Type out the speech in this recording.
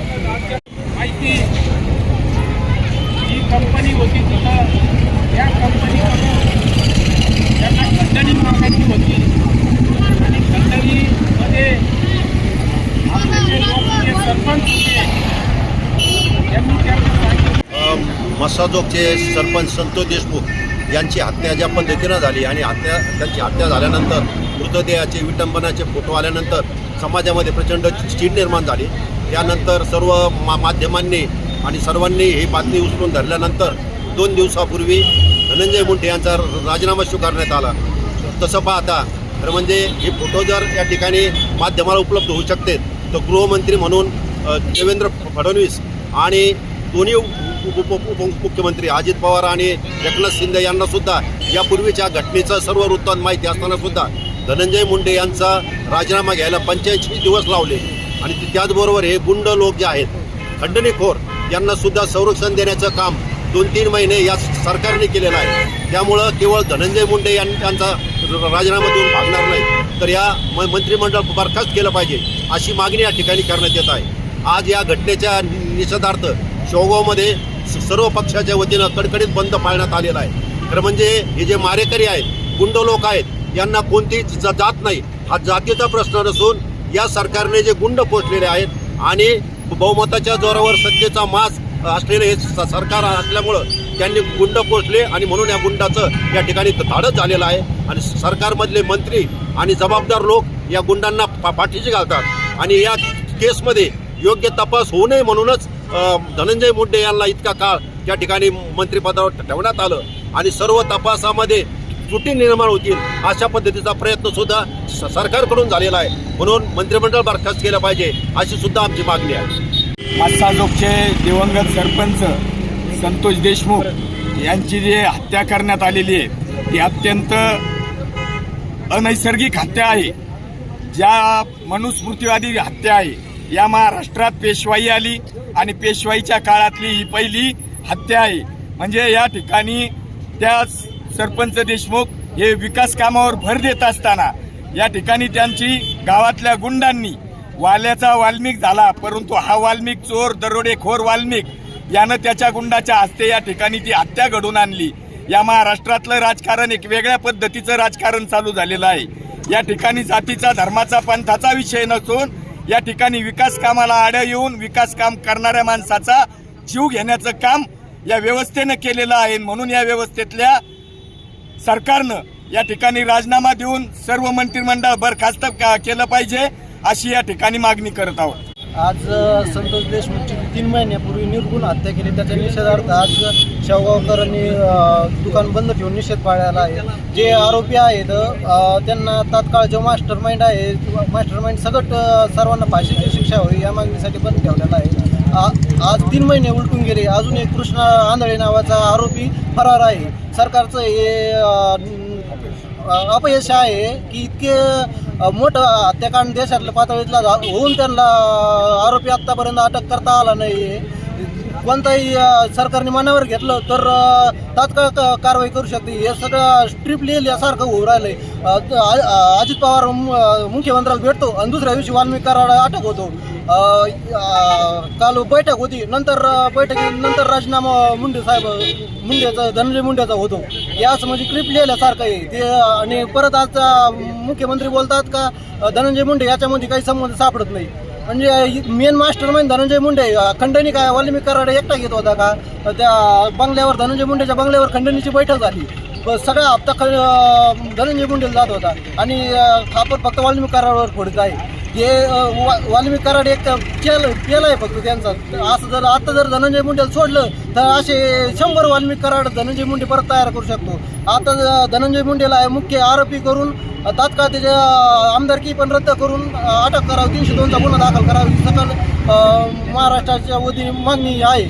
माहिती ही कंपनी होती तिथं या कंपनीकडून त्यांना खंडणी मागायची होती आणि खंडणीमध्ये आपले जे लोक जे सरपंच होते त्यांनी त्यांना सांगितलं अ, मसाजोगचे सरपंच संतोष देशमुख यांची हत्या ज्या पद्धतीनं झाली आणि हत्या त्यांची हत्या झाल्यानंतर मृतदेहाचे विटंबनाचे फोटो आल्यानंतर समाजामध्ये प्रचंड चीड निर्माण झाली. त्यानंतर सर्व मा माध्यमांनी आणि सर्वांनी ही बातमी उचलून धरल्यानंतर दोन दिवसापूर्वी धनंजय मुंडे यांचा राजीनामा स्वीकारण्यात आला. तसं पाहता तर म्हणजे हे फोटो जर या ठिकाणी माध्यमाला उपलब्ध होऊ शकते तर गृहमंत्री म्हणून देवेंद्र फडणवीस आणि दोन्ही उप उप मुख्यमंत्री अजित पवार आणि एकनाथ शिंदे यांना सुद्धा यापूर्वीच्या घटनेचं सर्व वृत्तांत माहिती असताना सुद्धा धनंजय मुंडे यांचा राजीनामा घ्यायला पंच्याऐंशी दिवस लावले. आणि त्याचबरोबर हे गुंड लोक जे आहेत खंडणीखोर यांना सुद्धा संरक्षण देण्याचं काम दोन तीन महिने या सरकारने केलेलं आहे. त्यामुळं केवळ धनंजय मुंडे यां यांचा राजीनामा देऊन भागणार नाही तर या म मंत्रिमंडळ बरखास्त केलं पाहिजे अशी मागणी या ठिकाणी करण्यात येत आहे. आज या घटनेच्या निषेधार्थ शेवगावमध्ये सर्व पक्षाच्या वतीनं कडकडीत बंद पाळण्यात आलेला आहे. खरं म्हणजे हे जे मारेकरी आहेत गुंड लोक आहेत यांना कोणतीही जात नाही. हा जातीचा प्रश्न नसून या सरकारने जे गुंड पोचलेले आहेत आणि बहुमताच्या जोरावर सत्तेचा मास असलेले हे स- सरकार असल्यामुळं त्यांनी गुंड पोचले आणि म्हणून या गुंडाचं या ठिकाणी धाडस झालेलं आहे. आणि सरकारमधले मंत्री आणि जबाबदार लोक या गुंडांना पाठीशी घालतात. आणि या केसमध्ये योग्य तपास होऊ नये म्हणूनच धनंजय मुंडे यांना इतका काळ त्या ठिकाणी मंत्रिपदावर ठेवण्यात आलं. आणि सर्व तपासामध्ये त्रुटी निर्माण होतील अशा पद्धतीचा प्रयत्न सुद्धा स- सरकारकडून झालेला आहे. म्हणून मंत्रिमंडळ बरखास्त केलं पाहिजे अशी सुद्धा आमची मागणी आहे. मासाजोगचे दिवंगत सरपंच संतोष देशमुख यांची जी हत्या करण्यात आलेली आहे ती अत्यंत अनैसर्गिक हत्या आहे. ज्या मनुस्मृतीवादी हत्या आहे या महाराष्ट्रात पेशवाई आली आणि पेशवाईच्या काळातली ही पहिली हत्या आहे. म्हणजे या ठिकाणी त्या सरपंच देशमुख हे विकास कामावर भर देत असताना या ठिकाणी त्यांची गावातल्या गुंडांनी वाल्याचा वाल्मिक झाला परंतु हा वाल्मिक चोर दरोडेखोर वाल्मिक यानं त्याच्या गुंडाच्या हस्ते या ठिकाणी ती हत्या घडून आणली. या महाराष्ट्रातलं राजकारण एक वेगळ्या पद्धतीचं राजकारण चालू झालेलं आहे. या ठिकाणी जातीचा धर्माचा पंथाचा विषय नसून या ठिकाणी विकास कामाला आड्या येऊन विकास काम करणाऱ्या माणसाचा जीव घेण्याचं काम या व्यवस्थेनं केलेलं आहे. म्हणून या व्यवस्थेतल्या सरकारनं या ठिकाणी राजीनामा देऊन सर्व मंत्रिमंडळ बरखास्त का- केलं पाहिजे अशी या ठिकाणी मागणी करत आहोत. आज संतोष देशमुखची तीन महिन्यापूर्वी निर्गुण हत्या केली. त्याच्या निषेधार्थ आज शेवगावकरांनी दुकान बंद ठेवून निषेध पाळायला आहे. जे आरोपी आहेत त्यांना तात्काळ जो मास्टर माइंड आहे मास्टर माइंड सगट सर्वांना फाशीची शिक्षा होईल या मागणीसाठी बंद ठेवलेला आहे. आ- आज तीन महिने उलटून गेले अजून एक कृष्णा आंधळे नावाचा आरोपी फरार आहे. सरकारचं हे अपयश आहे की इतके मोठं हत्याकांड देशातल्या पातळीतला झा- होऊन त्यांना आरोपी आत्तापर्यंत अटक करता आला नाही कोणताही सरकारने मनावर घेतलं तर तात्काळ क- कारवाई करू शकते. हे सगळं स्ट्रीप लिहिल्यासारखं होऊ राहिलंय. अजित पवार मुख्यमंत्र्याला भेटतो आणि दुसऱ्या दिवशी वाल्मिक अटक होतो. काल बैठक होती. नंतर बैठकीनंतर राजीनामा मुंडे साहेब मुंडेचा धनंजय मुंडेचा होतो. याच म्हणजे क्लिप लिहिल्यासारखं आहे. ते आणि परत आज मुख्यमंत्री बोलतात का धनंजय मुंडे याच्यामध्ये काही संबंध सापडत नाही. म्हणजे मेन मास्टर म्हणजे धनंजय मुंडे. खंडणी काय वाल्मिक कराडे एकटा घेत होता का? त्या बंगल्यावर धनंजय मुंडेच्या बंगल्यावर खंडणीची बैठक झाली. सगळा हप्ता ख- धनंजय मुंडेला जात होता. आणि खापर फक्त वाल्मिक कराडावर फोडत आहे हे वा- वाल्मिक कराड एक केलं केलं आहे फक्त त्यांचा. असं जर आता जर धनंजय मुंडेला सोडलं तर असे शंभर वाल्मिक कराड धनंजय मुंडे परत तयार करू शकतो. आता धनंजय मुंडेला मुख्य आरोपी करून तात्काळ त्याच्या आमदारकी पण रद्द करून अटक करावी तीनशे दोनचा गुन्हा दाखल करावा ही सकल महाराष्ट्राच्या वतीने मागणी आहे.